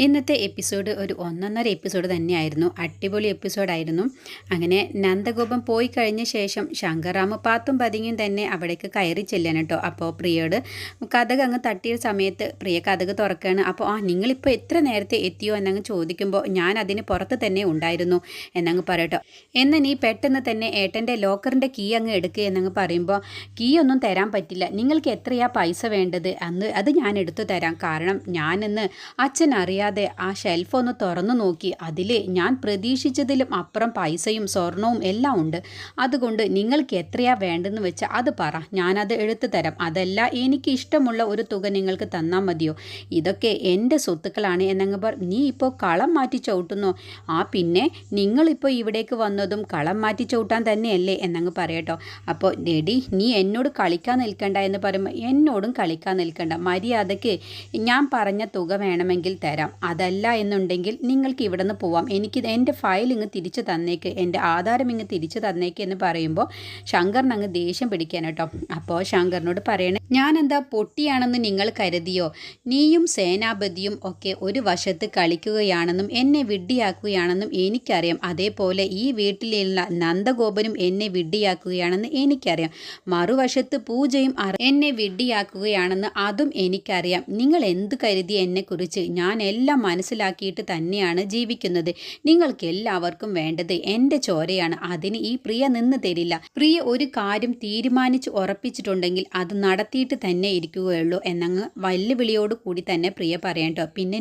ഇന്നത്തെ എപ്പിസോഡ് ഒരു ഒന്നൊന്നര എപ്പിസോഡ് തന്നെയായിരുന്നു. അടിപൊളി എപ്പിസോഡായിരുന്നു. അങ്ങനെ നന്ദഗോപം പോയി കഴിഞ്ഞ ശേഷം ശങ്കറാമ പാത്തും പതിങ്ങും തന്നെ അവിടേക്ക് കയറി ചെല്ലാൻ കേട്ടോ. അപ്പോൾ പ്രിയോട് കഥക് അങ്ങ് തട്ടിയ സമയത്ത് പ്രിയ കഥക് തുറക്കുകയാണ് അപ്പോൾ ആ നിങ്ങളിപ്പോൾ എത്ര നേരത്തെ എത്തിയോ? എന്നങ്ങ് ചോദിക്കുമ്പോൾ ഞാൻ അതിന് പുറത്ത് തന്നെ ഉണ്ടായിരുന്നു എന്നങ്ങ് പറയട്ടോ എന്നാൽ നീ പെട്ടെന്ന് തന്നെ ഏട്ടന്റെ ലോക്കറിന്റെ കീ അങ്ങ് എടുക്കുക എന്നങ്ങ് പറയുമ്പോൾ കീ ഒന്നും തരാൻ പറ്റില്ല. നിങ്ങൾക്ക് എത്രയാ പൈസ വേണ്ടത്? അന്ന് അത് ഞാൻ എടുത്തു തരാം. കാരണം ഞാനിന്ന് അച്ഛൻ അറിയാതെ ആ ഷെൽഫ് ഒന്ന് തുറന്നു നോക്കി. അതിൽ ഞാൻ പ്രതീക്ഷിച്ചതിലും അപ്പുറം പൈസയും സ്വർണവും എല്ലാം ഉണ്ട്. അതുകൊണ്ട് നിങ്ങൾക്ക് എത്രയാ വേണ്ടെന്ന് വെച്ചാൽ അത് പറ. ഞാനത് എടുത്തു തരാം. അതല്ല എനിക്ക് ഇഷ്ടമുള്ള ഒരു തുക നിങ്ങൾക്ക് തന്നാൽ മതിയോ? ഇതൊക്കെ എന്റെ സ്വത്തുക്കളാണ് എന്നങ്ങ് പറ. നീ ഇപ്പോൾ കളം മാറ്റി ചവിട്ടുന്നു? ആ പിന്നെ നിങ്ങളിപ്പോൾ ഇവിടേക്ക് വന്നതും കളം മാറ്റി ചവിട്ടാൻ തന്നെയല്ലേ എന്നങ്ങ് പറയട്ടോ. അപ്പോൾ ഡെഡി നീ എന്നോട് കളിക്കാൻ നിൽക്കണ്ട എന്ന് പറയുമ്പോൾ എന്നോടും കളിക്കാൻ നിൽക്കണ്ട. മര്യാദയ്ക്ക് ഞാൻ പറഞ്ഞ തുക വേണമെങ്കിൽ തരാം. അതല്ല എന്നുണ്ടെങ്കിൽ നിങ്ങൾക്ക് ഇവിടെ നിന്ന് പോവാം. എനിക്ക് എന്റെ ഫയൽ ഇങ്ങ് തിരിച്ചു തന്നേക്ക്. എന്റെ ആധാരം ഇങ്ങ് തിരിച്ചു തന്നേക്ക് എന്ന് പറയുമ്പോൾ ശങ്കറിന് അങ്ങ് ദേഷ്യം പിടിക്കാൻ കേട്ടോ അപ്പോൾ ശങ്കറിനോട് പറയണേ ഞാൻ എന്താ പൊട്ടിയാണെന്ന് നിങ്ങൾ കരുതിയോ? നീയും സേനാപതിയും ഒക്കെ ഒരു വശത്ത് കളിക്കുകയാണെന്നും എന്നെ വിഡ്ഢിയാക്കുകയാണെന്നും എനിക്കറിയാം. അതേപോലെ ഈ വീട്ടിലുള്ള നന്ദഗോപനും എന്നെ വിഡ്ഢിയാക്കുകയാണെന്ന് എനിക്കറിയാം. മറുവശത്ത് പൂജയും എന്നെ വിഡ്ഢിയാക്കുകയാണെന്ന് അതും എനിക്കറിയാം. നിങ്ങൾ എന്ത് കരുതി എന്നെക്കുറിച്ച്? ഞാൻ എല്ലാം മനസ്സിലാക്കിയിട്ട് തന്നെയാണ് ജീവിക്കുന്നത്. നിങ്ങൾക്ക് എല്ലാവർക്കും വേണ്ടത് എന്റെ ചോരയാണ്. അതിന് ഈ പ്രിയ നിന്ന് തരില്ല. പ്രിയ ഒരു കാര്യം തീരുമാനിച്ച് ഉറപ്പിച്ചിട്ടുണ്ടെങ്കിൽ അത് നടത്തിയിട്ട് തന്നെ ഇരിക്കുകയുള്ളൂ എന്നങ്ങ് വെല്ലുവിളിയോട് കൂടി തന്നെ പ്രിയ പറയട്ടോ പിന്നെ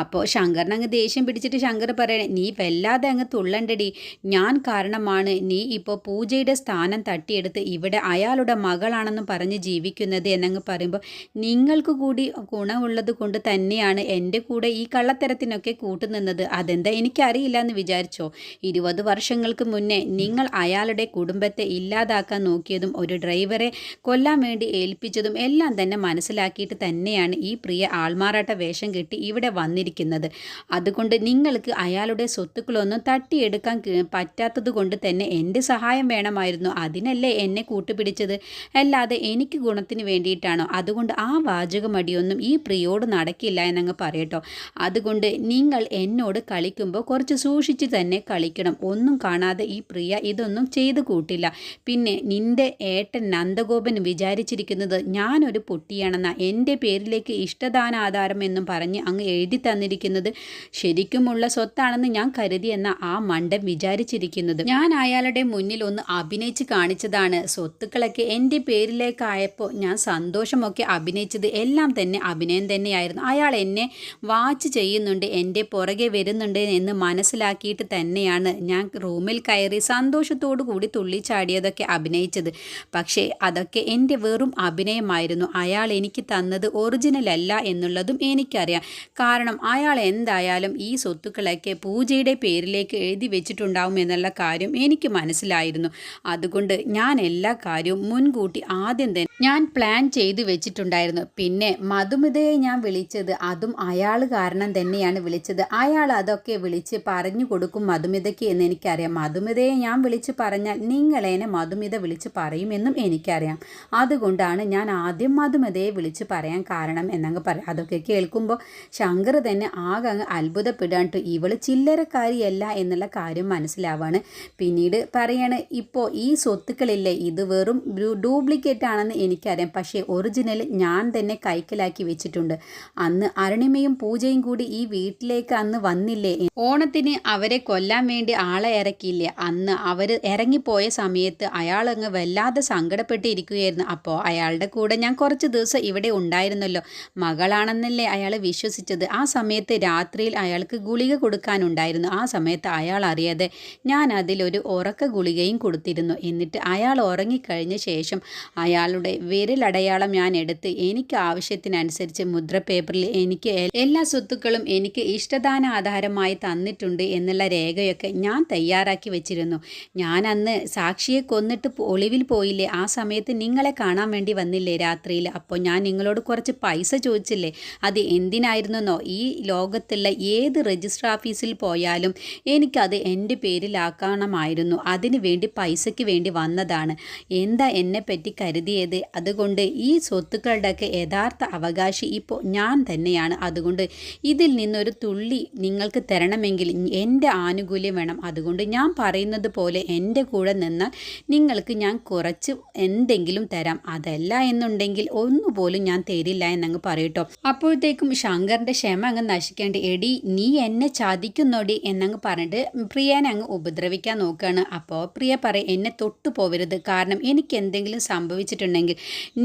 അപ്പോൾ ശങ്കറിന് അങ്ങ് ദേഷ്യം പിടിച്ചിട്ട് ശങ്കർ പറയണേ നീ വല്ലാതെ അങ്ങ് തുള്ളണ്ടടി. ഞാൻ കാരണമാണ് നീ ഇപ്പോൾ പൂജയുടെ സ്ഥാനം തട്ടിയെടുത്ത് ഇവിടെ അയാളുടെ മകളാണെന്ന് പറഞ്ഞ് ജീവിക്കുന്നത് എന്നങ്ങ് പറയുമ്പോൾ നിങ്ങൾക്ക് കൂടി ഗുണമുള്ളത് കൊണ്ട് തന്നെയാണ് എന്റെ കൂടെ ഈ കള്ളത്തരത്തിനൊക്കെ കൂട്ടുനിന്നത്. അതെന്താ എനിക്കറിയില്ല എന്ന് വിചാരിച്ചോ? ഇരുപത് വർഷങ്ങൾക്ക് മുന്നേ നിങ്ങൾ അയാളുടെ കുടുംബത്തെ ഇല്ലാതാക്കാൻ നോക്കിയതും ഒരു ഡ്രൈവറെ കൊല്ലാൻ വേണ്ടി ഏൽപ്പിച്ചതും എല്ലാം തന്നെ മനസ്സിലാക്കിയിട്ട് തന്നെയാണ് ഈ പ്രിയ ആൾമാറാട്ട വേഷം കെട്ടി ഇവിടെ വന്നിരിക്കുന്നത്. അതുകൊണ്ട് നിങ്ങൾക്ക് അയാളുടെ സ്വത്തുക്കളൊന്നും തട്ടിയെടുക്കാൻ പറ്റാത്തത് കൊണ്ട് തന്നെ എന്റെ സഹായം വേണമായിരുന്നു. അതിനല്ലേ എന്നെ കൂട്ടുപിടിച്ചത്? അല്ലാതെ എനിക്ക് ഗുണത്തിന് വേണ്ടിയിട്ടാണോ? അതുകൊണ്ട് ആ വാചകമടിയൊന്നും ഈ പ്രിയോട് നടക്കില്ല എന്നങ്ങ് പറയട്ടോ. അതുകൊണ്ട് നിങ്ങൾ എന്നോട് കളിക്കുമ്പോൾ കുറച്ച് സൂക്ഷിച്ച് തന്നെ കളിക്കണം. ഒന്നും കാണാതെ ഈ പ്രിയ ഇതൊന്നും ചെയ്തു കൂട്ടില്ല. പിന്നെ നിന്റെ ഏട്ടൻ നന്ദഗോപൻ വിചാരിച്ചിരിക്കുന്നത് ഞാനൊരു പൊട്ടിയാണെന്ന എന്റെ പേരിലേക്ക് ഇഷ്ടദാനാധാരം എന്നും പറഞ്ഞ് അങ്ങ് എഴുതി തന്നിരിക്കുന്നത് ശരിക്കുമുള്ള സ്വത്താണെന്ന് ഞാൻ കരുതിയെന്ന ആ മണ്ടം വിചാരിച്ചിരിക്കുന്നത്. ഞാൻ അയാളുടെ മുന്നിൽ ഒന്ന് അഭിനയിച്ച് കാണിച്ചതാണ്. സ്വത്തുക്കളൊക്കെ എന്റെ പേരിലേക്കായപ്പോൾ ഞാൻ സന്തോഷമൊക്കെ അഭിനയിച്ചത് എല്ലാം തന്നെ അഭിനയം തന്നെയായിരുന്നു. അയാൾ എന്നെ വാച്ച് ചെയ്യുന്നുണ്ട് എന്റെ പുറകെ വരുന്നുണ്ട് എന്ന് മനസ്സിലാക്കിയിട്ട് തന്നെയാണ് ഞാൻ റൂമിൽ കയറി സന്തോഷത്തോടു കൂടി തുള്ളിച്ചാടിയതൊക്കെ അഭിനയിച്ചത്. പക്ഷേ അതൊക്കെ എന്റെ വെറും അഭിനയമായിരുന്നു അയാൾ എനിക്ക് തന്നത് ഒറിജിനൽ അല്ല എന്നുള്ളതും എനിക്കറിയാം. കാരണം അയാൾ എന്തായാലും ഈ സ്വത്തുക്കളൊക്കെ പൂജയുടെ പേരിലേക്ക് എഴുതി വെച്ചിട്ടുണ്ടാവും എന്നുള്ള കാര്യം എനിക്ക് മനസ്സിലായിരുന്നു. അതുകൊണ്ട് ഞാൻ എല്ലാ കാര്യവും മുൻകൂട്ടി ആദ്യം തന്നെ ഞാൻ പ്ലാൻ ചെയ്തു വെച്ചിട്ടുണ്ടായിരുന്നു. പിന്നെ മധുമിതയെ ഞാൻ വിളിച്ചത് അതും അയാൾ കാരണം തന്നെയാണ് വിളിച്ചത്. അയാൾ അതൊക്കെ വിളിച്ച് പറഞ്ഞു കൊടുക്കും മധുമിതയ്ക്ക് എന്ന് എനിക്കറിയാം. മധുമിതയെ ഞാൻ വിളിച്ച് പറഞ്ഞാൽ നിങ്ങളേനെ മധുമിത വിളിച്ച് പറയുമെന്നും എനിക്കറിയാം. അതുകൊണ്ടാണ് ഞാൻ ആദ്യം മധുമിതയെ വിളിച്ച് പറയാൻ കാരണം എന്നങ്ങ് പറയാം. അതൊക്കെ കേൾക്കുമ്പോൾ ശങ്കർ തന്നെ ആകെ അങ്ങ് അത്ഭുതപ്പെടാണ്ട് ഇവൾ ചില്ലറക്കാരിയല്ല എന്നുള്ള കാര്യം മനസ്സിലാവാണ്. പിന്നീട് പറയാണ് ഇപ്പോൾ ഈ സ്വത്തുക്കളില്ലേ ഇത് വെറും ഡ്യൂപ്ലിക്കേറ്റ് ആണെന്ന് എനിക്കറിയാം. പക്ഷേ ഒറിജിനൽ ഞാൻ തന്നെ കൈക്കലാക്കി വെച്ചിട്ടുണ്ട്. അന്ന് അരുണിമയും പൂജയും കൂടി ഈ വീട്ടിലേക്ക് അന്ന് വന്നില്ലേ? ഓണത്തിന് അവരെ കൊല്ലാൻ വേണ്ടി ആളെ ഇറക്കിയില്ലേ? അന്ന് അവർ ഇറങ്ങിപ്പോയ സമയത്ത് അയാളങ്ങ് വല്ലാതെ സങ്കടപ്പെട്ടിരിക്കുകയായിരുന്നു. അപ്പോൾ അയാളുടെ കൂടെ ഞാൻ കുറച്ച് ദിവസം ഇവിടെ ഉണ്ടായിരുന്നല്ലോ. മകളാണെന്നല്ലേ അയാൾ വിശ്വസിച്ചത്. ആ സമയത്ത് രാത്രിയിൽ അയാൾക്ക് ഗുളിക കൊടുക്കാനുണ്ടായിരുന്നു. ആ സമയത്ത് അയാൾ അറിയാതെ ഞാൻ അതിലൊരു ഉറക്ക ഗുളികയും കൊടുത്തിരുന്നു. എന്നിട്ട് അയാൾ ഉറങ്ങിക്കഴിഞ്ഞ ശേഷം അയാളുടെ വിരലടയാളം ഞാൻ എടുത്ത് എനിക്ക് ആവശ്യത്തിനനുസരിച്ച് മുദ്ര പേപ്പറിൽ എനിക്ക് എല്ലാ സ്വത്തുക്കളും എനിക്ക് ഇഷ്ടദാന ആധാരമായി തന്നിട്ടുണ്ട് എന്നുള്ള രേഖയൊക്കെ ഞാൻ തയ്യാറാക്കി വെച്ചിരുന്നു. ഞാൻ അന്ന് സാക്ഷിയെ കൊന്നിട്ട് ഒളിവിൽ പോയില്ലേ? ആ സമയത്ത് നിങ്ങളെ കാണാൻ വേണ്ടി വന്നില്ലേ? ഉറങ്ങിയില്ലേ രാത്രിയിൽ? അപ്പോൾ ഞാൻ നിങ്ങളോട് കുറച്ച് പൈസ ചോദിച്ചില്ലേ? അത് എന്തിനായിരുന്നെന്നോ? ഈ ലോകത്തുള്ള ഏത് രജിസ്റ്റർ ഓഫീസിൽ പോയാലും എനിക്കത് എന്റെ പേരിലാക്കണമായിരുന്നു അതിനു വേണ്ടി പൈസയ്ക്ക് വേണ്ടി വന്നതാണ്. എന്താ എന്നെ പറ്റി കരുതിയത്? അതുകൊണ്ട് ഈ സ്വത്തുക്കളുടെയൊക്കെ യഥാർത്ഥ അവകാശി ഇപ്പോൾ ഞാൻ തന്നെയാണ്. അതുകൊണ്ട് ഇതിൽ നിന്നൊരു തുള്ളി നിങ്ങൾക്ക് തരണമെങ്കിൽ എന്റെ ആനുകൂല്യം വേണം. അതുകൊണ്ട് ഞാൻ പറയുന്നത് പോലെ എന്റെ കൂടെ നിന്നാൽ നിങ്ങൾക്ക് ഞാൻ കുറച്ച് എന്തെങ്കിലും തരാം. അതല്ല എന്നുണ്ടെങ്കിൽ ഒന്നുപോലും ഞാൻ തരില്ല എന്നങ്ങ് പറയട്ടോ അപ്പോഴത്തേക്കും ശങ്കറിന്റെ ക്ഷമ അങ്ങ് നശിക്കേണ്ട എടി നീ എന്നെ ചതിക്കുന്നോടി എന്നങ്ങ് പറഞ്ഞിട്ട് പ്രിയനെ അങ്ങ് ഉപദ്രവിക്കാൻ നോക്കുകയാണ്. അപ്പോൾ പ്രിയ പറയും എന്നെ തൊട്ടു പോവരുത്. കാരണം എനിക്ക് എന്തെങ്കിലും സംഭവിച്ചിട്ടുണ്ടെങ്കിൽ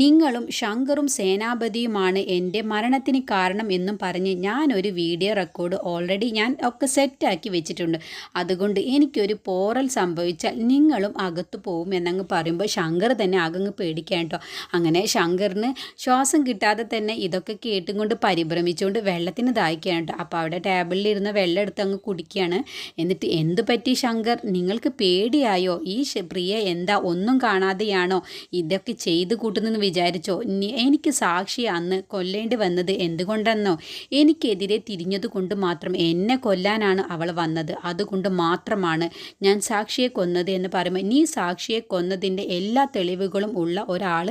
നിങ്ങളും ശങ്കറും സേനാപതിയുമാണ് എന്റെ മരണത്തിന് കാരണം എന്നും പറഞ്ഞ് ഞാനൊരു വീഡിയോ റെക്കോർഡ് ഓൾറെഡി ഞാൻ ഒക്കെ സെറ്റാക്കി വെച്ചിട്ടുണ്ട്. അതുകൊണ്ട് എനിക്കൊരു പോറൽ സംഭവിച്ചാൽ നിങ്ങളും അകത്തു പോകും എന്നങ്ങ് പറയുമ്പോൾ ശങ്കർ തന്നെ ആകങ്ങ് പേടിക്കാൻ കേട്ടോ അങ്ങനെ ശങ്കറിന് ശ്വാസം കിട്ടാതെ തന്നെ ഇതൊക്കെ കേട്ടും കൊണ്ട് പരിഭ്രമിച്ചുകൊണ്ട് വെള്ളത്തിന് ദാഹിക്കുകയാണ് കേട്ടോ. അപ്പോൾ അവിടെ ടേബിളിൽ ടേബിളിലിരുന്ന വെള്ളം എടുത്ത് അങ്ങ് കുടിക്കുകയാണ്. എന്നിട്ട് എന്ത് പറ്റി ശങ്കർ? നിങ്ങൾക്ക് പേടിയായോ? ഈ പ്രിയ എന്താ ഒന്നും കാണാതെയാണോ ഇതൊക്കെ ചെയ്തു കൂട്ടുന്നെന്ന് വിചാരിച്ചോ? എനിക്ക് സാക്ഷി അന്ന് കൊല്ലേണ്ടി വന്നത് എന്തുകൊണ്ടെന്നോ? എനിക്കെതിരെ തിരിഞ്ഞത് കൊണ്ട് മാത്രം എന്നെ കൊല്ലാനാണ് അവൾ വന്നത്. അതുകൊണ്ട് മാത്രമാണ് ഞാൻ സാക്ഷിയെ കൊന്നത് എന്ന് പറയുമ്പോൾ നീ സാക്ഷിയെ കൊന്നതിന്റെ എല്ലാ തെളിവുകളും ഉള്ള ഒരാൾ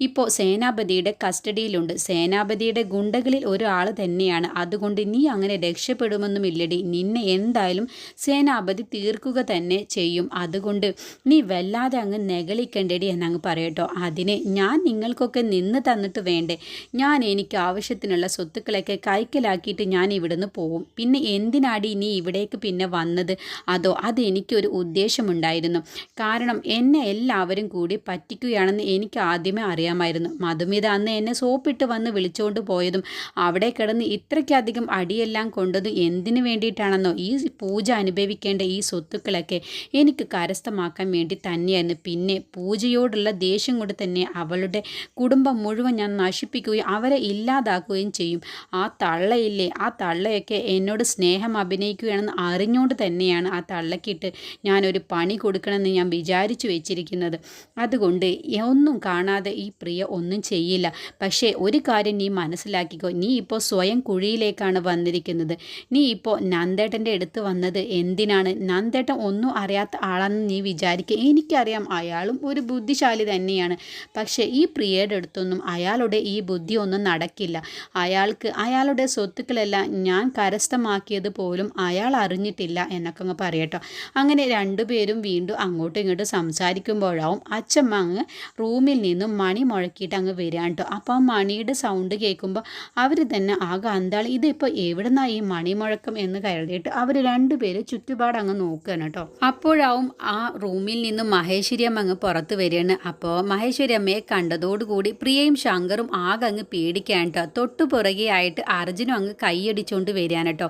ഇപ്പോൾ സേനാപതിയുടെ കസ്റ്റഡിയിലുണ്ട്. സേനാപതിയുടെ ഗുണ്ടകളിൽ ഒരാൾ തന്നെയാണ്. അതുകൊണ്ട് നീ അങ്ങനെ രക്ഷപ്പെടുമെന്നുമില്ലടി. നിന്നെ എന്തായാലും സേനാപതി തീർക്കുക തന്നെ ചെയ്യും. അതുകൊണ്ട് നീ വല്ലാതെ അങ്ങ് നെകളിക്കണ്ടടി എന്നങ്ങ് പറയട്ടോ. അതിനെ ഞാൻ നിങ്ങൾക്കൊക്കെ നിന്ന് തന്നിട്ട് വേണ്ടേ. ഞാൻ എനിക്ക് ആവശ്യത്തിനുള്ള സ്വത്തുക്കളൊക്കെ കൈക്കലാക്കിയിട്ട് ഞാൻ ഇവിടുന്ന് പോവും. പിന്നെ എന്തിനാടി നീ ഇവിടേക്ക് പിന്നെ വന്നത്? അതോ അതെനിക്കൊരു ഉദ്ദേശമുണ്ടായിരുന്നു. കാരണം എന്നെ എല്ലാവരും കൂടി പറ്റിക്കുകയാണെന്ന് എനിക്ക് ആദ്യമേ അറിയാമായിരുന്നു മധുമിത അന്ന് എന്നെ സോപ്പിട്ട് വന്ന് വിളിച്ചുകൊണ്ട് പോയതും അവിടെ കിടന്ന് ഇത്രയ്ക്കധികം അടിയെല്ലാം കൊണ്ടതും എന്തിനു വേണ്ടിയിട്ടാണെന്നോ? ഈ പൂജ അനുഭവിക്കേണ്ട ഈ സ്വത്തുക്കളൊക്കെ എനിക്ക് കരസ്ഥമാക്കാൻ വേണ്ടി തന്നെയായിരുന്നു. പിന്നെ പൂജയോടുള്ള ദേഷ്യം കൊണ്ട് തന്നെ അവളുടെ കുടുംബം മുഴുവൻ ഞാൻ നശിപ്പിക്കുകയും അവരെ ഇല്ലാതാക്കുകയും ചെയ്യും. ആ തള്ളയില്ലേ? ആ തള്ളയൊക്കെ എന്നോട് സ്നേഹം അഭിനയിക്കുകയാണെന്ന് അറിഞ്ഞുകൊണ്ട് തന്നെയാണ് ആ തള്ളക്കിട്ട് ഞാനൊരു പണി കൊടുക്കണമെന്ന് ഞാൻ വിചാരിച്ചു വെച്ചിരിക്കുന്നത്. അതുകൊണ്ട് ഒന്നും കാണാതെ ഈ പ്രിയ ഒന്നും ചെയ്യില്ല. പക്ഷേ ഒരു കാര്യം നീ മനസ്സിലാക്കിക്കോ. നീ ഇപ്പോൾ സ്വയം കുഴിയിലേക്കാണ് വന്നിരിക്കുന്നത്. നീ ഇപ്പോൾ നന്ദേട്ടന്റെ അടുത്ത് വന്നത് എന്തിനാണ്? നന്ദേട്ടൻ ഒന്നും അറിയാത്ത ആളാണെന്ന് നീ വിചാരിക്കുക എനിക്കറിയാം അയാളും ഒരു ബുദ്ധിശാലി തന്നെയാണ്. പക്ഷേ ഈ പ്രിയയുടെ അടുത്തൊന്നും അയാളുടെ ഈ ബുദ്ധി ഒന്നും നടക്കില്ല. അയാൾക്ക് അയാളുടെ സ്വത്തുക്കളെല്ലാം ഞാൻ കരസ്ഥമാക്കിയത് പോലും അയാൾ അറിഞ്ഞിട്ടില്ല എന്നൊക്കെ അങ്ങ് പറയട്ടോ അങ്ങനെ രണ്ടുപേരും വീണ്ടും അങ്ങോട്ടും ഇങ്ങോട്ടും സംസാരിക്കുമ്പോഴാവും അച്ഛമ്മ അങ്ങ് റൂമിൽ നിന്നും മണി മുഴക്കിയിട്ട് അങ്ങ് വരിക കേട്ടോ. അപ്പോൾ ആ മണിയുടെ സൗണ്ട് കേൾക്കുമ്പോൾ അവർ തന്നെ ആകെ അന്താൾ ഇതിപ്പോൾ എവിടുന്നാ ഈ മണി മുഴക്കം എന്ന് കരുതിയിട്ട് അവർ രണ്ടുപേര് ചുറ്റുപാട് അങ്ങ് നോക്കുകയാണ് കേട്ടോ. അപ്പോഴാവും ആ റൂമിൽ നിന്ന് മഹേശ്വരി അമ്മ അങ്ങ് പുറത്ത് വരികയാണ്. അപ്പോൾ മഹേശ്വരി അമ്മയെ കണ്ടതോടുകൂടി പ്രിയയും ശങ്കറും ആകെ അങ്ങ് പേടിക്കാൻ കേട്ടോ. തൊട്ടു പുറകെ ആയിട്ട് അർജുനും അങ്ങ് കൈയടിച്ചുകൊണ്ട് വരികയാണ് കേട്ടോ.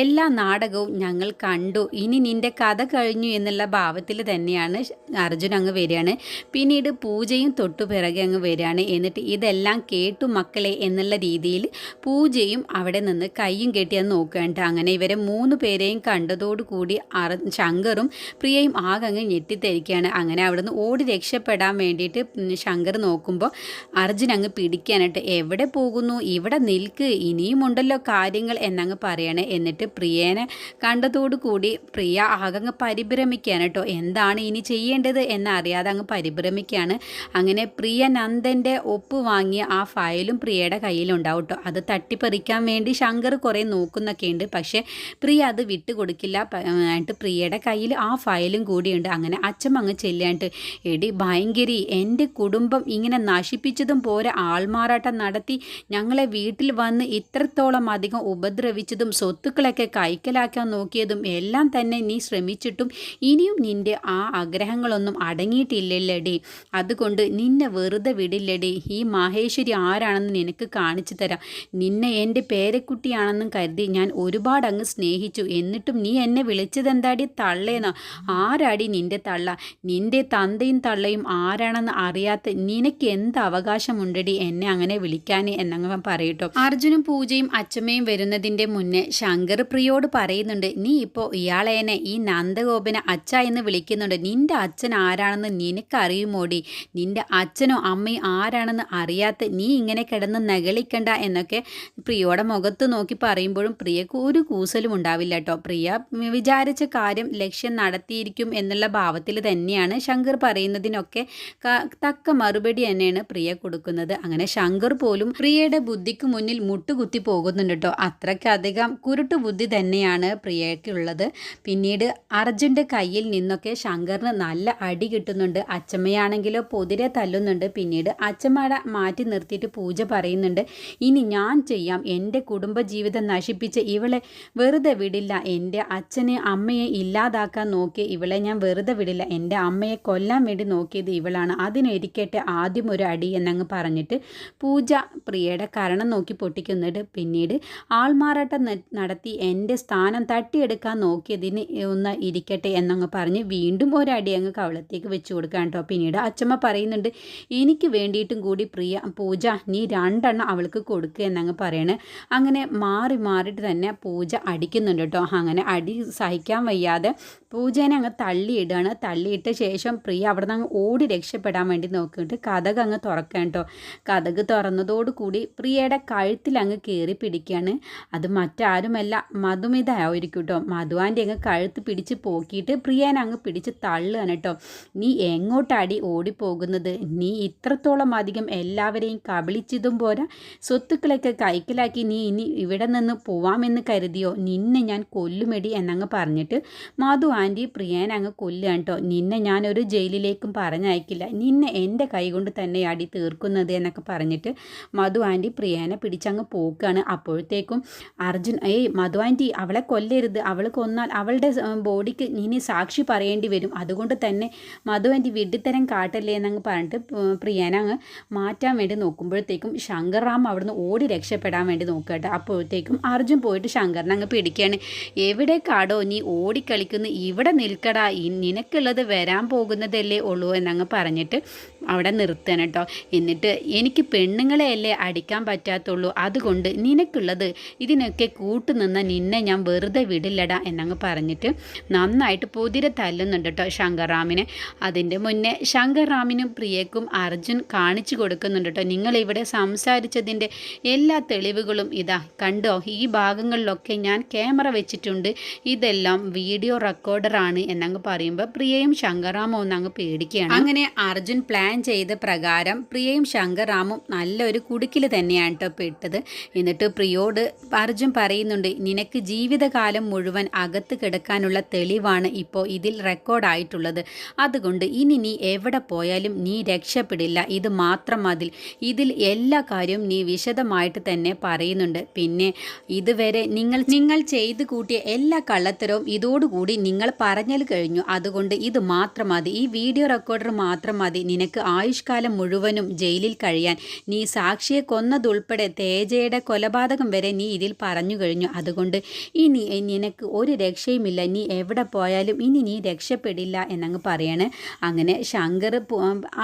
എല്ലാ നാടകവും ഞങ്ങൾ കണ്ടു. ഇനി നിന്റെ കഥ കഴിഞ്ഞു എന്നുള്ള ഭാവത്തിൽ തന്നെയാണ് അർജുൻ അങ്ങ് വരികയാണ്. പിന്നീട് പൂജയും തൊട്ടു പിറകെ അങ്ങ് വരികയാണ്. എന്നിട്ട് ഇതെല്ലാം കേട്ടു മക്കളെ എന്നുള്ള രീതിയിൽ പൂജയും അവിടെ നിന്ന് കൈയും കെട്ടി അത് നോക്കുകയാണ്. അങ്ങനെ ഇവരെ മൂന്ന് പേരെയും കണ്ടതോടുകൂടി അറ ശങ്കറും പ്രിയയും ആകെ അങ്ങ് ഞെട്ടിത്തെരിക്കുകയാണ്. അങ്ങനെ അവിടുന്ന് ഓടി രക്ഷപ്പെടാൻ വേണ്ടിയിട്ട് ശങ്കർ നോക്കുമ്പോൾ അർജുൻ അങ്ങ് പിടിക്കാനായിട്ട് എവിടെ പോകുന്നു? ഇവിടെ നിൽക്ക്. ഇനിയുമുണ്ടല്ലോ കാര്യങ്ങൾ എന്നങ്ങ് പറയണേ. എന്നിട്ട് പ്രിയേനെ കണ്ടതോടുകൂടി പ്രിയ ആകെ അങ്ങ് എന്താണ് ഇനി ചെയ്യേണ്ടത്? എന്നറിയാതെ അങ്ങ് പരിഭ്രമിക്കുകയാണ്. അങ്ങനെ പ്രിയ നന്ദന്റെ ഒപ്പ് വാങ്ങിയ ആ ഫയലും പ്രിയയുടെ കയ്യിലുണ്ടാവും അത് തട്ടിപ്പറിക്കാൻ വേണ്ടി ശങ്കർ കുറേ നോക്കുന്നൊക്കെ ഉണ്ട് പക്ഷേ പ്രിയ അത് വിട്ടുകൊടുക്കില്ല. കൊടുക്കില്ല ആയിട്ട് പ്രിയയുടെ കയ്യിൽ ആ ഫയലും കൂടിയുണ്ട്. അങ്ങനെ അച്ഛൻ അങ്ങ് ചെല്ലാണ്ട് എടി ഭയങ്കരി എന്റെ കുടുംബം ഇങ്ങനെ നശിപ്പിച്ചതും പോരെ. ആൾമാറാട്ടം നടത്തി ഞങ്ങളെ വീട്ടിൽ വന്ന് ഇത്രത്തോളം അധികം ഉപദ്രവിച്ചതും സ്വത്തുക്കളൊക്കെ കൈക്കലാക്കാൻ നോക്കിയതും എല്ലാം തന്നെ നീ ശ്രമിച്ചിട്ടും ഇനിയും നിന്റെ ആ ആഗ്രഹങ്ങളൊന്നും അടങ്ങിയിട്ടില്ലല്ലേടി. അതുകൊണ്ട് നിന്നെ വെറുതെ വിടില്ലടി. ഈ മാഹേശ്വരി ആരാണെന്ന് നിനക്ക് കാണിച്ചു തരാം. നിന്നെ എന്റെ പേരക്കുട്ടിയാണെന്നും കരുതി ഞാൻ ഒരുപാട് അങ്ങ് സ്നേഹിച്ചു. എന്നിട്ടും നീ എന്നെ വിളിച്ചതെന്താടി തള്ളേന്നോ? ആരാടി നിന്റെ തള്ള? നിന്റെ തന്തയും തള്ളയും ആരാണെന്ന് അറിയാത്ത നിനക്ക് എന്ത് അവകാശമുണ്ടടി എന്നെ അങ്ങനെ വിളിക്കാൻ എന്നങ്ങ് പറയട്ടോ. അർജുനും പൂജയും അച്ഛമ്മയും വരുന്നതിന്റെ മുന്നേ ശങ്കർ പ്രിയോട് പറയുന്നുണ്ട് നീ ഇപ്പോൾ ഇയാളേനെ ഈ നന്ദഗോപനെ അച്ഛ എന്ന് വിളിക്കുന്നുണ്ട്. നിന്റെ അച്ഛൻ ആരാണെന്ന് നിനക്കറിയുമോടി? നിന്റെ അച്ഛനോ അമ്മയോ അമ്മയും ആരാണെന്ന് അറിയാത്ത നീ ഇങ്ങനെ കിടന്ന് നകളിക്കണ്ട എന്നൊക്കെ പ്രിയയുടെ മുഖത്ത് നോക്കി പറയുമ്പോഴും പ്രിയക്ക് ഒരു കൂസലും ഉണ്ടാവില്ല കേട്ടോ. പ്രിയ വിചാരിച്ച കാര്യം ലക്ഷ്യം നടത്തിയിരിക്കും എന്നുള്ള ഭാവത്തിൽ തന്നെയാണ് ശങ്കർ പറയുന്നതിനൊക്കെ തക്ക മറുപടി തന്നെയാണ് പ്രിയ കൊടുക്കുന്നത്. അങ്ങനെ ശങ്കർ പോലും പ്രിയയുടെ ബുദ്ധിക്ക് മുന്നിൽ മുട്ടുകുത്തി പോകുന്നുണ്ട് കേട്ടോ. അത്രയ്ക്കധികം കുരുട്ടു ബുദ്ധി തന്നെയാണ് പ്രിയയ്ക്കുള്ളത്. പിന്നീട് അർജുന്റെ കയ്യിൽ നിന്നൊക്കെ ശങ്കറിന് നല്ല അടി കിട്ടുന്നുണ്ട്. അച്ചമ്മയാണെങ്കിലോ പൊതിരെ തല്ലുന്നുണ്ട്. പിന്നീട് അച്ഛമ്മയുടെ മാറ്റി നിർത്തിയിട്ട് പൂജ പറയുന്നുണ്ട്. ഇനി ഞാൻ ചെയ്യാം. എന്റെ കുടുംബജീവിതം നശിപ്പിച്ച് ഇവളെ വെറുതെ വിടില്ല. എന്റെ അച്ഛനെ അമ്മയെ ഇല്ലാതാക്കാൻ നോക്കിയ ഇവളെ ഞാൻ വെറുതെ വിടില്ല. എന്റെ അമ്മയെ കൊല്ലാൻ വേണ്ടി നോക്കിയത് ഇവളാണ്. അതിനൊരിക്കട്ടെ ആദ്യം ഒരു അടി എന്നങ്ങ് പറഞ്ഞിട്ട് പൂജ പ്രിയയുടെ കരണം നോക്കി പൊട്ടിക്കുന്നിട്ട് പിന്നീട് ആൾമാറാട്ടം നടത്തി എന്റെ സ്ഥാനം തട്ടിയെടുക്കാൻ നോക്കിയതിന് ഒന്ന് ഇരിക്കട്ടെ എന്നങ്ങ് പറഞ്ഞ് വീണ്ടും ഒരടി അങ്ങ് കവളത്തേക്ക് വെച്ചു കൊടുക്കാൻ കേട്ടോ. പിന്നീട് അച്ഛമ്മ പറയുന്നുണ്ട് എനിക്ക് വേണ്ടിയിട്ടും കൂടി പ്രിയ പൂജ നീ രണ്ടെണ്ണം അവൾക്ക് കൊടുക്കുക എന്നങ്ങ് പറയണേ. അങ്ങനെ മാറി മാറിയിട്ട് തന്നെ പൂജ അടിക്കുന്നുണ്ട് കേട്ടോ. അങ്ങനെ അടി സഹിക്കാൻ വയ്യാതെ പൂജേനെ അങ്ങ് തള്ളിയിടുകയാണ്. തള്ളിയിട്ട ശേഷം പ്രിയ അവിടെ നിന്ന് അങ്ങ് ഓടി രക്ഷപ്പെടാൻ വേണ്ടി നോക്കിയിട്ട് കഥക് അങ്ങ് തുറക്കാൻ കേട്ടോ. കഥക് തുറന്നതോടുകൂടി പ്രിയയുടെ കഴുത്തിൽ അങ്ങ് കയറി പിടിക്കുകയാണ്. അത് മറ്റാരുമല്ല മധുമിത ആയിരിക്കും കേട്ടോ. മധുവാന്റെ അങ്ങ് കഴുത്ത് പിടിച്ച് പോക്കിയിട്ട് പ്രിയേനെ അങ്ങ് പിടിച്ച് തള്ളുകയാണ് കേട്ടോ. നീ എങ്ങോട്ടാടി ഓടിപ്പോകുന്നത്? നീ ഇത്രത്തോളം അധികം എല്ലാവരെയും കബളിച്ചതും പോരാ. സ്വത്തുക്കളൊക്കെ കൈക്കലാക്കി നീ ഇനി ഇവിടെ നിന്ന് പോവാമെന്ന് കരുതിയോ? നിന്നെ ഞാൻ കൊല്ലുമെടി എന്നങ്ങ് പറഞ്ഞിട്ട് മാധു ആന്റി പ്രിയനെ അങ്ങ് കൊല്ലുക കേട്ടോ നിന്നെ ഞാനൊരു ജയിലിലേക്കും പറഞ്ഞയക്കില്ല. നിന്നെ എന്റെ കൈകൊണ്ട് തന്നെ അടി തീർക്കുന്നത് എന്നൊക്കെ പറഞ്ഞിട്ട് മധു ആന്റി പ്രിയനെ പിടിച്ചങ്ങ് പോക്കുകയാണ് അപ്പോഴത്തേക്കും അർജുൻ ഏയ് മധു ആന്റി അവളെ കൊല്ലരുത്. അവൾ കൊന്നാൽ അവളുടെ ബോഡിക്ക് ഇനി സാക്ഷി പറയേണ്ടി വരും. അതുകൊണ്ട് തന്നെ മധു ആന്റി വിഡിത്തരം കാട്ടല്ലേ എന്നങ്ങ് പറഞ്ഞിട്ട് അങ്ങ് മാറ്റാൻ വേണ്ടി നോക്കുമ്പോഴത്തേക്കും ശങ്കർ റാം അവിടുന്ന് ഓടി രക്ഷപ്പെടാൻ വേണ്ടി നോക്കട്ടെ അപ്പോഴത്തേക്കും അർജുൻ പോയിട്ട് ശങ്കറിനെ അങ്ങ് പിടിക്കുകയാണ്. എവിടെ കാടോ നീ ഓടിക്കളിക്കുന്നു? ഇവിടെ നിൽക്കടാ. നിനക്കുള്ളത് വരാൻ പോകുന്നതല്ലേ ഉള്ളൂ എന്നങ്ങ് പറഞ്ഞിട്ട് അവിടെ നിർത്തണം കേട്ടോ എന്നിട്ട് എനിക്ക് പെണ്ണുങ്ങളെയല്ലേ അടിക്കാൻ പറ്റാത്തുള്ളൂ? അതുകൊണ്ട് നിനക്കുള്ളത് ഇതിനൊക്കെ കൂട്ടുനിന്ന നിന്നെ ഞാൻ വെറുതെ വിടില്ലടാ എന്നങ്ങ് പറഞ്ഞിട്ട് നന്നായിട്ട് പൊതിരെ തല്ലുന്നുണ്ട് കേട്ടോ ശങ്കർറാമിനെ. അതിന്റെ മുന്നേ ശങ്കർറാമിനും പ്രിയക്കും അർജുൻ കാണിച്ചു കൊടുക്കുന്നുണ്ട് കേട്ടോ നിങ്ങളിവിടെ സംസാരിച്ചതിന്റെ എല്ലാ തെളിവുകളും ഇതാ കണ്ടോ? ഈ ഭാഗങ്ങളിലൊക്കെ ഞാൻ ക്യാമറ വെച്ചിട്ടുണ്ട്. ഇതെല്ലാം വീഡിയോ റെക്കോർഡറാണ് എന്നങ്ങ് പറയുമ്പോൾ പ്രിയയും ശങ്കർറാമോ എന്നങ്ങ് പേടിക്കുകയാണ്. അങ്ങനെ അർജുൻ പ്ലാൻ ചെയ്ത പ്രകാരം പ്രിയയും ശങ്കറാമും നല്ലൊരു കുടുക്കിൽ തന്നെയാണ് കേട്ടോ പെട്ടത്. എന്നിട്ട് പ്രിയോട് അർജുൻ പറയുന്നുണ്ട് നിനക്ക് ജീവിതകാലം മുഴുവൻ അകത്ത് കിടക്കാനുള്ള തെളിവാണ് ഇപ്പോൾ ഇതിൽ റെക്കോർഡായിട്ടുള്ളത് അതുകൊണ്ട് ഇനി നീ എവിടെ പോയാലും നീ രക്ഷപ്പെടില്ല. ഇത് മാത്രം മതിൽ. ഇതിൽ എല്ലാ കാര്യവും നീ വിശദമായിട്ട് തന്നെ പറയുന്നുണ്ട്. പിന്നെ ഇതുവരെ നിങ്ങൾ നിങ്ങൾ ചെയ്തു കൂട്ടിയ എല്ലാ കള്ളത്തരവും ഇതോടുകൂടി നിങ്ങൾ പറഞ്ഞത് കഴിഞ്ഞു. അതുകൊണ്ട് ഇത് മാത്രം മതി. ഈ വീഡിയോ റെക്കോർഡർ മാത്രം മതി. നിനക്ക് ആയുഷ്കാലം മുഴുവനും ജയിലിൽ കഴിയാൻ. നീ സാക്ഷിയെ കൊന്നതുൾപ്പെടെ തേജയുടെ കൊലപാതകം വരെ നീ ഇതിൽ പറഞ്ഞു കഴിഞ്ഞു. അതുകൊണ്ട് ഇനി നിനക്ക് ഒരു രക്ഷയുമില്ല. നീ എവിടെ പോയാലും ഇനി നീ രക്ഷപ്പെടില്ല എന്നങ്ങ് പറയാണ്. അങ്ങനെ ശങ്കർ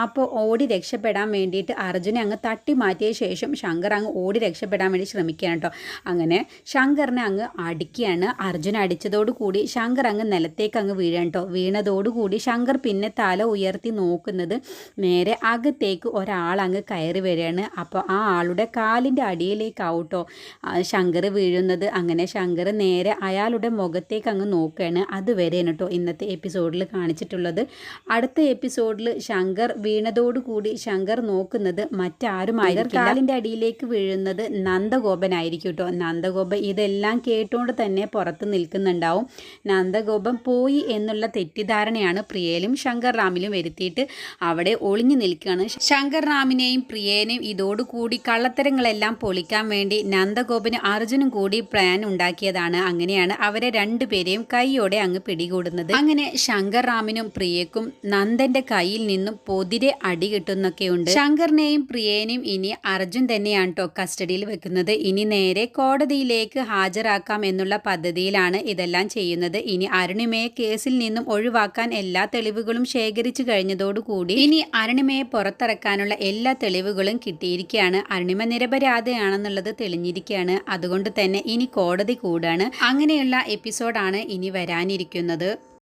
അപ്പോൾ ഓടി രക്ഷപ്പെടാൻ വേണ്ടിയിട്ട് അർജുനെ അങ്ങ് തട്ടി മാറ്റിയ ശേഷം ശങ്കർ അങ്ങ് ഓടി രക്ഷപ്പെടാൻ വേണ്ടി ശ്രമിക്കുകയാണ് കേട്ടോ. അങ്ങനെ ശങ്കറിനെ അങ്ങ് അടിക്കുകയാണ്. അർജുൻ അടിച്ചതോടുകൂടി ശങ്കർ അങ്ങ് നിലത്തേക്ക് അങ്ങ് വീഴാൻ കേട്ടോ. വീണതോടുകൂടി ശങ്കർ പിന്നെ തല ഉയർത്തി നോക്കുന്നത് നേരെ അകത്തേക്ക് ഒരാൾ അങ്ങ് കയറി വരികയാണ്. അപ്പോൾ ആ ആളുടെ കാലിന്റെ അടിയിലേക്കാവട്ടോ. ശങ്കർ വീഴുന്നത്. അങ്ങനെ ശങ്കർ നേരെ അയാളുടെ മുഖത്തേക്ക് അങ്ങ് നോക്കുകയാണ്. അതുവരെയാണ് കേട്ടോ ഇന്നത്തെ എപ്പിസോഡിൽ കാണിച്ചിട്ടുള്ളത്. അടുത്ത എപ്പിസോഡിൽ ശങ്കർ വീണതോടുകൂടി ശങ്കർ നോക്കുന്നത് മറ്റാരുമായി കാലിന്റെ അടിയിലേക്ക് വീഴുന്നത് നന്ദഗോപനായിരിക്കും കേട്ടോ. നന്ദഗോപൻ ഇതെല്ലാം കേട്ടുകൊണ്ട് തന്നെ പുറത്ത് നിൽക്കുന്നുണ്ടാവും. നന്ദഗോപൻ പോയി എന്നുള്ള തെറ്റിദ്ധാരണയാണ് പ്രിയയിലും ശങ്കർ റാമിലും വരുത്തിയിട്ട് അവിടെ ഒളിഞ്ഞു നിൽക്കുകയാണ്. ശങ്കർ റാമിനെയും പ്രിയേനെയും ഇതോടുകൂടി കള്ളത്തരങ്ങളെല്ലാം പൊളിക്കാൻ വേണ്ടി നന്ദഗോപനും അർജുനും കൂടി പ്ലാൻ ഉണ്ടാക്കിയതാണ്. അങ്ങനെയാണ് അവരെ രണ്ടുപേരെയും കൈയോടെ അങ്ങ് പിടികൂടുന്നത്. അങ്ങനെ ശങ്കർ റാമിനും പ്രിയക്കും നന്ദന്റെ കയ്യിൽ നിന്നും പൊതിരെ അടി കിട്ടുന്നൊക്കെയുണ്ട്. ശങ്കറിനെയും പ്രിയേനെയും ഇനി അർജുൻ തന്നെയാണ് കേട്ടോ കസ്റ്റഡിയിൽ വെക്കുന്നത്. ഇനി നേരെ കോടതിയിലേക്ക് ഹാജരാക്കാം എന്നുള്ള പദ്ധതിയിലാണ് ഇതെല്ലാം ചെയ്യുന്നത്. ഇനി അരുണിമയെ കേസിൽ നിന്നും ഒഴിവാക്കാൻ എല്ലാ തെളിവുകളും ശേഖരിച്ചു കഴിഞ്ഞതോടുകൂടി ഇനി അരുണിമയെ പുറത്തിറക്കാനുള്ള എല്ലാ തെളിവുകളും കിട്ടിയിരിക്കുകയാണ്. അരുണിമ നിരപരാധിയാണെന്നുള്ളത് തെളിഞ്ഞിരിക്കുകയാണ്. അതുകൊണ്ട് തന്നെ ഇനി കോടതി കൂടാണ്. അങ്ങനെയുള്ള എപ്പിസോഡാണ് ഇനി വരാനിരിക്കുന്നത്.